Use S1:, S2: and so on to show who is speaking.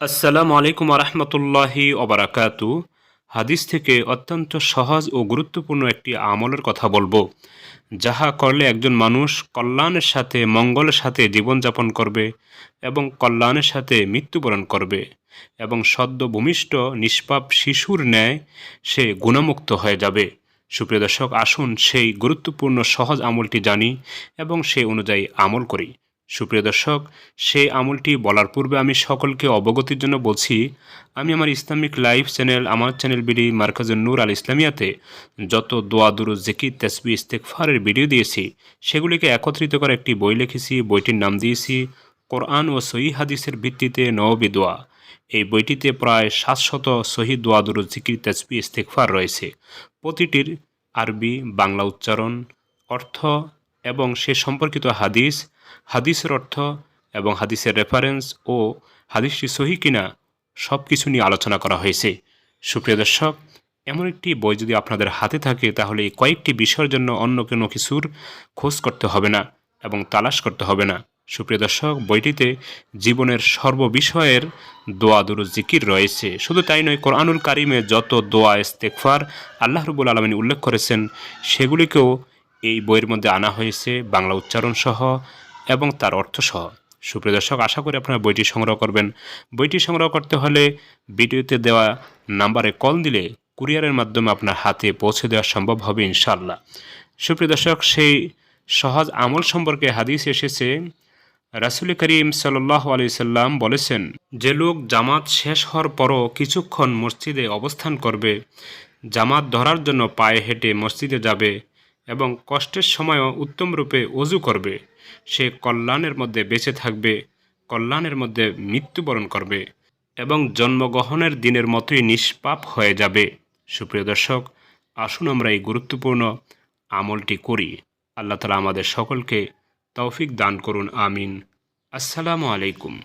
S1: আসসালামু আলাইকুম আরহামতুল্লাহি ওবরাকাতু। হাদিস থেকে অত্যন্ত সহজ ও গুরুত্বপূর্ণ একটি আমলের কথা বলব, যাহা করলে একজন মানুষ কল্যাণের সাথে, মঙ্গলের সাথে জীবনযাপন করবে এবং কল্যাণের সাথে মৃত্যুবরণ করবে এবং সদ্য ভূমিষ্ঠ, নিষ্পাপ শিশুর ন্যায় সে গুণমুক্ত হয়ে যাবে। সুপ্রিয় দর্শক, আসুন সেই গুরুত্বপূর্ণ সহজ আমলটি জানি এবং সে অনুযায়ী আমল করি। সুপ্রিয় দর্শক, সেই আমলটি বলার পূর্বে আমি সকলকে অবগতির জন্য বলছি, আমি আমার ইসলামিক লাইভ চ্যানেল, আমার চ্যানেল বিডি মার্কাজুল নূর আল ইসলামিয়াতে যত দোয়া দুরু জেকি তেসবি ইস্তেকফারের ভিডিও দিয়েছি, সেগুলিকে একত্রিত করে একটি বই লিখেছি, বইটির নাম দিয়েছি, কোরআন ও সহি হাদিসের ভিত্তিতে নববী দোয়া। এই বইটিতে প্রায় সাতশত শহীদ দোয়া দুরু জিকির তেসবি ইস্তেকফার রয়েছে। প্রতিটির আরবি, বাংলা উচ্চারণ, অর্থ এবং সে সম্পর্কিত হাদিস, হাদিসের অর্থ এবং হাদিসের রেফারেন্স ও হাদিসটি সহি কিনা সব কিছু নিয়ে আলোচনা করা হয়েছে। সুপ্রিয় দর্শক, এমন একটি বই যদি আপনাদের হাতে থাকে, তাহলে এই কয়েকটি বিষয়ের জন্য অন্য কোনো কিছুর খোঁজ করতে হবে না এবং তালাশ করতে হবে না। সুপ্রিয় দর্শক, বইটিতে জীবনের সর্ববিষয়ের দোয়া দুরু জিকির রয়েছে। শুধু তাই নয়, কোরআনুল কারিমে যত দোয়া ইস্তেকফার আল্লাহ রবুল আলমিন উল্লেখ করেছেন, সেগুলিকেও এই বইয়ের মধ্যে আনা হয়েছে বাংলা উচ্চারণ সহ এবং তার অর্থ সহ। সুপ্রিয় দর্শক, আশা করি আপনারা বইটি সংগ্রহ করবেন। বইটি সংগ্রহ করতে হলে ভিডিওতে দেওয়া নাম্বারে কল দিলে কুরিয়ারের মাধ্যমে আপনার হাতে পৌঁছে দেওয়া সম্ভব হবে ইনশাল্লাহ সুপ্রিয় দর্শক, সেই সহজ আমল সম্পর্কে হাদিস এসেছে। রাসুল করিম সাল্লাহ আলি সাল্লাম বলেছেন, যে লোক জামাত শেষ হওয়ার পরও কিছুক্ষণ মসজিদে অবস্থান করবে, জামাত ধরার জন্য পায়ে হেঁটে মসজিদে যাবে এবং কষ্টের সময়ও উত্তম রূপে অজু করবে। সে কল্যাণের মধ্যে বেঁচে থাকবে, কল্যাণের মধ্যে মৃত্যুবরণ করবে এবং জন্মগ্রহণের দিনের মতোই নিষ্পাপ হয়ে যাবে। সুপ্রিয় দর্শক, আসুন আমরা এই গুরুত্বপূর্ণ আমলটি করি। আল্লাহ তালা আমাদের সকলকে তৌফিক দান করুন, আমিন। আসসালামু আলাইকুম।